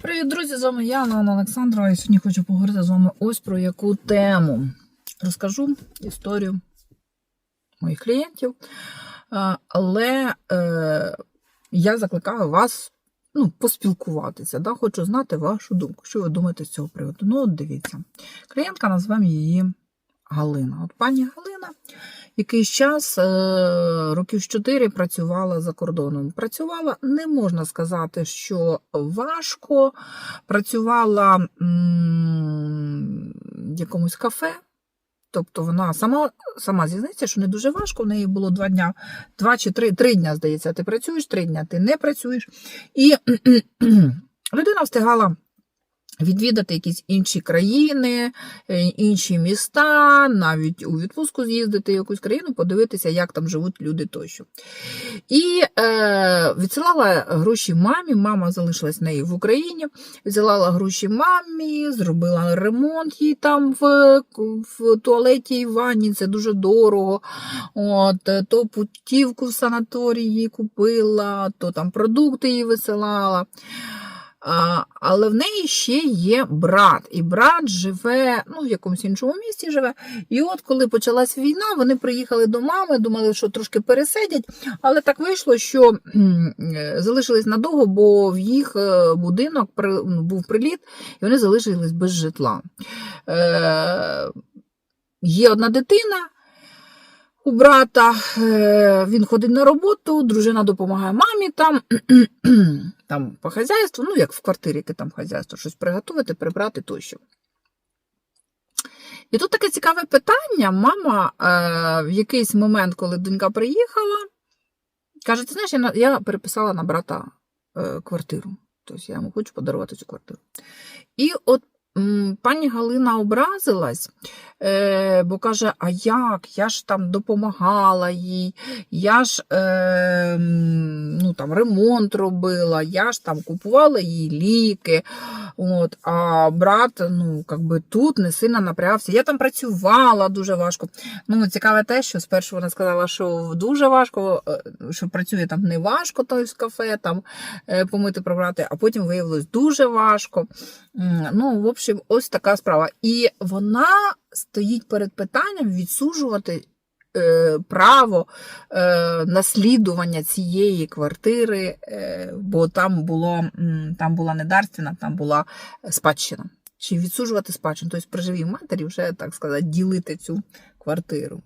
Привіт, друзі! З вами я, Анна Олександрова, і сьогодні хочу поговорити з вами ось про яку тему. Розкажу історію моїх клієнтів, Е, але е, я закликаю вас ну, поспілкуватися. Да? Хочу знати вашу думку. Що ви думаєте з цього приводу? Ну, от дивіться. Клієнтка назвемо її Галина. От пані Галина якийсь час, е, років 4 працювала за кордоном. Працювала, не можна сказати, що важко. Працювала в якомусь кафе. Тобто вона сама сама зізнається, що не дуже важко. В неї було два дня, два чи три, три дня, здається, ти працюєш, три дня ти не працюєш. І людина встигала відвідати якісь інші країни, е, інші міста, навіть у відпустку з'їздити в якусь країну, подивитися, як там живуть люди тощо. І е, відсилала гроші мамі. Мама залишилась в неї в Україні, відсилала гроші мамі, зробила ремонт їй там в, в туалеті і ванні, це дуже дорого. От, е, То путівку в санаторії купила, то там продукти їй висилала. Але в неї ще є брат, і брат живе ну, в якомусь іншому місті живе. І от коли почалась війна, вони приїхали до мами, думали, що трошки пересидять, але так вийшло, що е, залишились надовго, бо в їх е, будинок ну, був приліт, і вони залишились без житла. Е, є одна дитина. У брата е, він ходить на роботу, дружина допомагає мамі там, там по хазяйству, ну як в квартирі, яке там хазяйство, щось приготувати, прибрати тощо. І тут таке цікаве питання. Мама е, в якийсь момент, коли донька приїхала, каже: ти знаєш, я, я переписала на брата е, квартиру. Тобто я йому хочу подарувати цю квартиру. І от пані Галина образилась, е, бо каже: А як? Я ж там допомагала їй, я ж е, там, ремонт робила, я ж там купувала їй ліки. От, а брат, ну, как би тут не сильно напрягався. Я там працювала дуже важко. Ну, цікаве те, що спершу вона сказала, що дуже важко, е, що працює там не важко, той з кафе, там е, помити, прибрати, а потім виявилось дуже важко. Ну, в общем, ось така справа. І вона стоїть перед питанням відсуджувати право е, наслідування цієї квартири, е, бо там було там була недарственна, там була спадщина. Чи відсуджувати спадщину, тобто при живій матері вже, так сказати, ділити цю квартиру.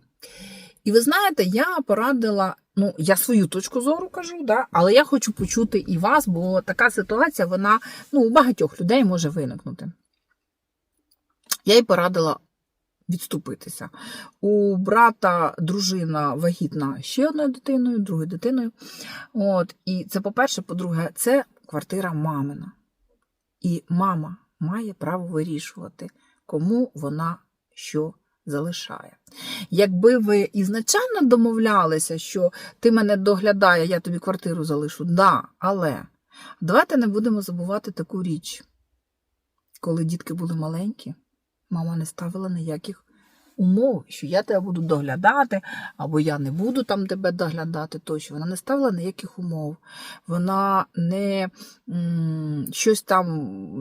І ви знаєте, я порадила, ну, я свою точку зору кажу, да, але я хочу почути і вас, бо така ситуація, вона ну, у багатьох людей може виникнути. Я їй порадила відступитися. У брата дружина вагітна ще одною дитиною, другою дитиною. От, і це, по-перше, по-друге, це квартира мамина. І мама має право вирішувати, кому вона що залишає. Якби ви ізначально домовлялися, що ти мене доглядає, я тобі квартиру залишу, да, але давайте не будемо забувати таку річ. Коли дітки були маленькі, мама не ставила ніяких умов, що я тебе буду доглядати, або я не буду там тебе доглядати, тощо. Вона не ставила ніяких умов. Вона не м, щось там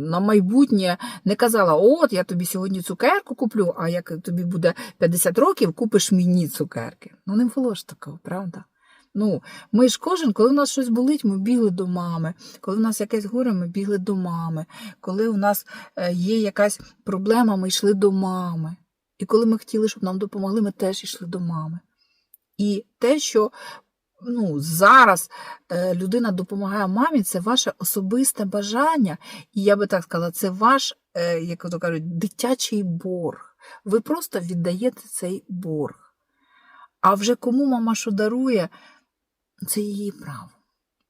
на майбутнє не казала: от я тобі сьогодні цукерку куплю, а як тобі буде 50 років, купиш мені цукерки. Ну, не було ж такого, правда? Ну, ми ж кожен, коли в нас щось болить, ми бігли до мами. Коли в нас якесь горе, ми бігли до мами. Коли у нас е, є якась проблема, ми йшли до мами. І коли ми хотіли, щоб нам допомогли, ми теж йшли до мами. І те, що ну, зараз е, людина допомагає мамі, це ваше особисте бажання. І я би так сказала, це ваш, е, як то кажуть, дитячий борг. Ви просто віддаєте цей борг. А вже кому мама що дарує, це її право.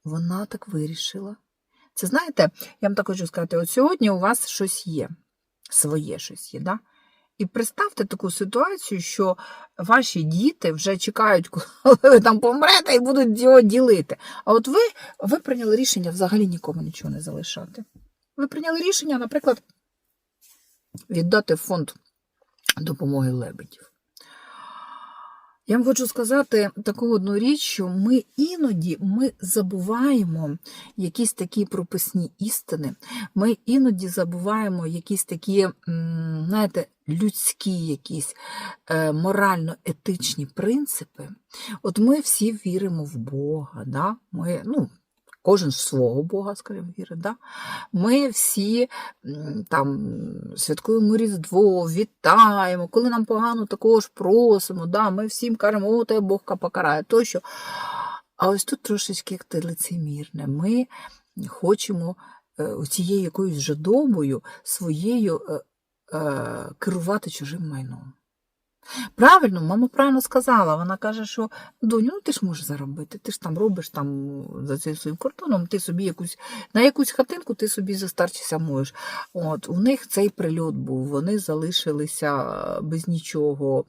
Вона так вирішила. Це знаєте, я вам так хочу сказати: от сьогодні у вас щось є, своє щось є, да? І представте таку ситуацію, що ваші діти вже чекають, коли ви там помрете і будуть його ділити. А от ви, ви прийняли рішення взагалі нікому нічого не залишати. Ви прийняли рішення, наприклад, віддати фонд допомоги лебедів. Я вам хочу сказати таку одну річ, що ми іноді ми забуваємо якісь такі прописні істини. Ми іноді забуваємо якісь такі, знаєте, людські якісь е, морально-етичні принципи. От ми всі віримо в Бога. Да? Ми, ну, кожен свого Бога, скажімо, вірить. Да? Ми всі там святкуємо Різдво, вітаємо. Коли нам погано, також просимо. Да? Ми всім кажемо, о, тебе Бог покарає, тощо. А ось тут трошечки як те лицемірне. Ми хочемо е, цією якоюсь жадобою своєю е, е, керувати чужим майном. Правильно, мама правильно сказала. Вона каже, що доню, ну ти ж можеш заробити, ти ж там робиш там за цим своїм кордоном, ти собі якусь на якусь хатинку ти собі застарчися можеш. От, у них цей прильот був, вони залишилися без нічого.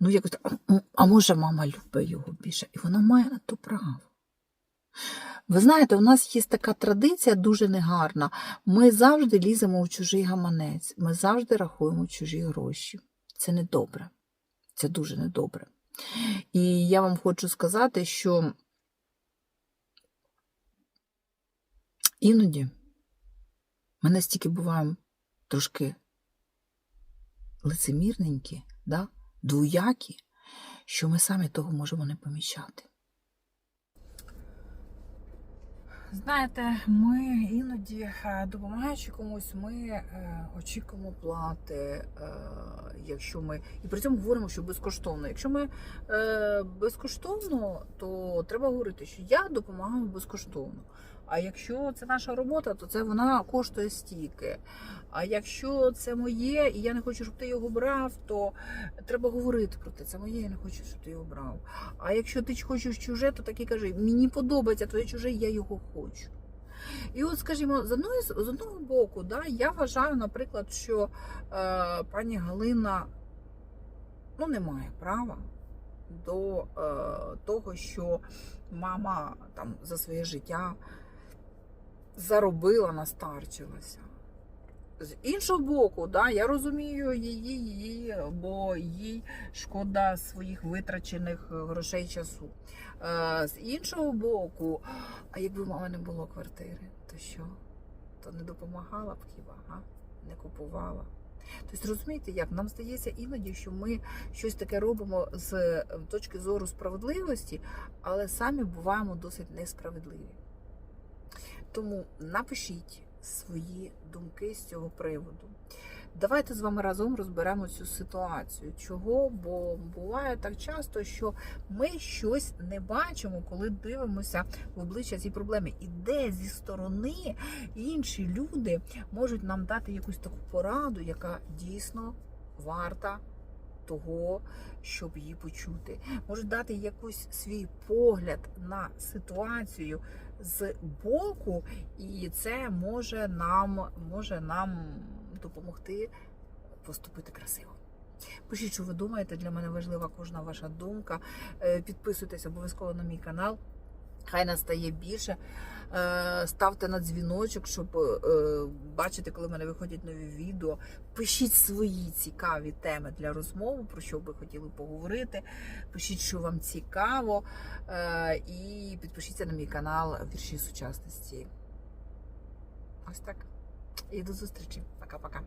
Ну, якось, а може, мама любить його більше, і вона має на то право. Ви знаєте, у нас є така традиція дуже негарна. Ми завжди ліземо у чужий гаманець, ми завжди рахуємо чужі гроші. Це недобре. Це дуже недобре. І я вам хочу сказати, що іноді ми настільки буваємо трошки лицемірненькі, да? двоякі, що ми самі того можемо не помічати. Знаєте, ми іноді, е, допомагаючи комусь, ми е, очікуємо плати, е, якщо ми. І при цьому говоримо, що безкоштовно. Якщо ми безкоштовно, то треба говорити, що я допомагаю безкоштовно. А якщо це наша робота, то це вона коштує стільки. А якщо це моє, і я не хочу, щоб ти його брав, то треба говорити про те. Це моє, я не хочу, щоб ти його брав. А якщо ти хочеш чуже, то так і кажи, мені подобається твоє чуже, я його хочу. І от, скажімо, з одного, з одного боку, да, я вважаю, наприклад, що е, пані Галина ну, не має права до е, того, що мама там за своє життя заробила, настарчилася. З іншого боку, да, я розумію її, її, бо їй шкода своїх витрачених грошей часу. Е, з іншого боку, а якби в мами не було квартири, то що? То не допомагала б хіба, а? не купувала. Тобто, розумієте, як нам здається іноді, що ми щось таке робимо з е, точки зору справедливості, але самі буваємо досить несправедливі. Тому напишіть свої думки з цього приводу. Давайте з вами разом розберемо цю ситуацію. Чого? Бо буває так часто, що ми щось не бачимо, коли дивимося в обличчя цієї проблеми. І де зі сторони інші люди можуть нам дати якусь таку пораду, яка дійсно варта того, щоб її почути. Можуть дати якийсь свій погляд на ситуацію з боку, і це може нам, може нам допомогти поступити красиво. Пишіть, що ви думаєте. Для мене важлива кожна ваша думка. Е, Підписуйтесь обов'язково на мій канал. Хай нас стає більше. Е, Ставте на дзвіночок, щоб е, бачити, коли в мене виходять нові відео. Пишіть свої цікаві теми для розмови, про що ви хотіли поговорити. Пишіть, що вам цікаво. Е, І підпишіться на мій канал Вірші сучасності. Ось так. І до зустрічі. Пока-пока.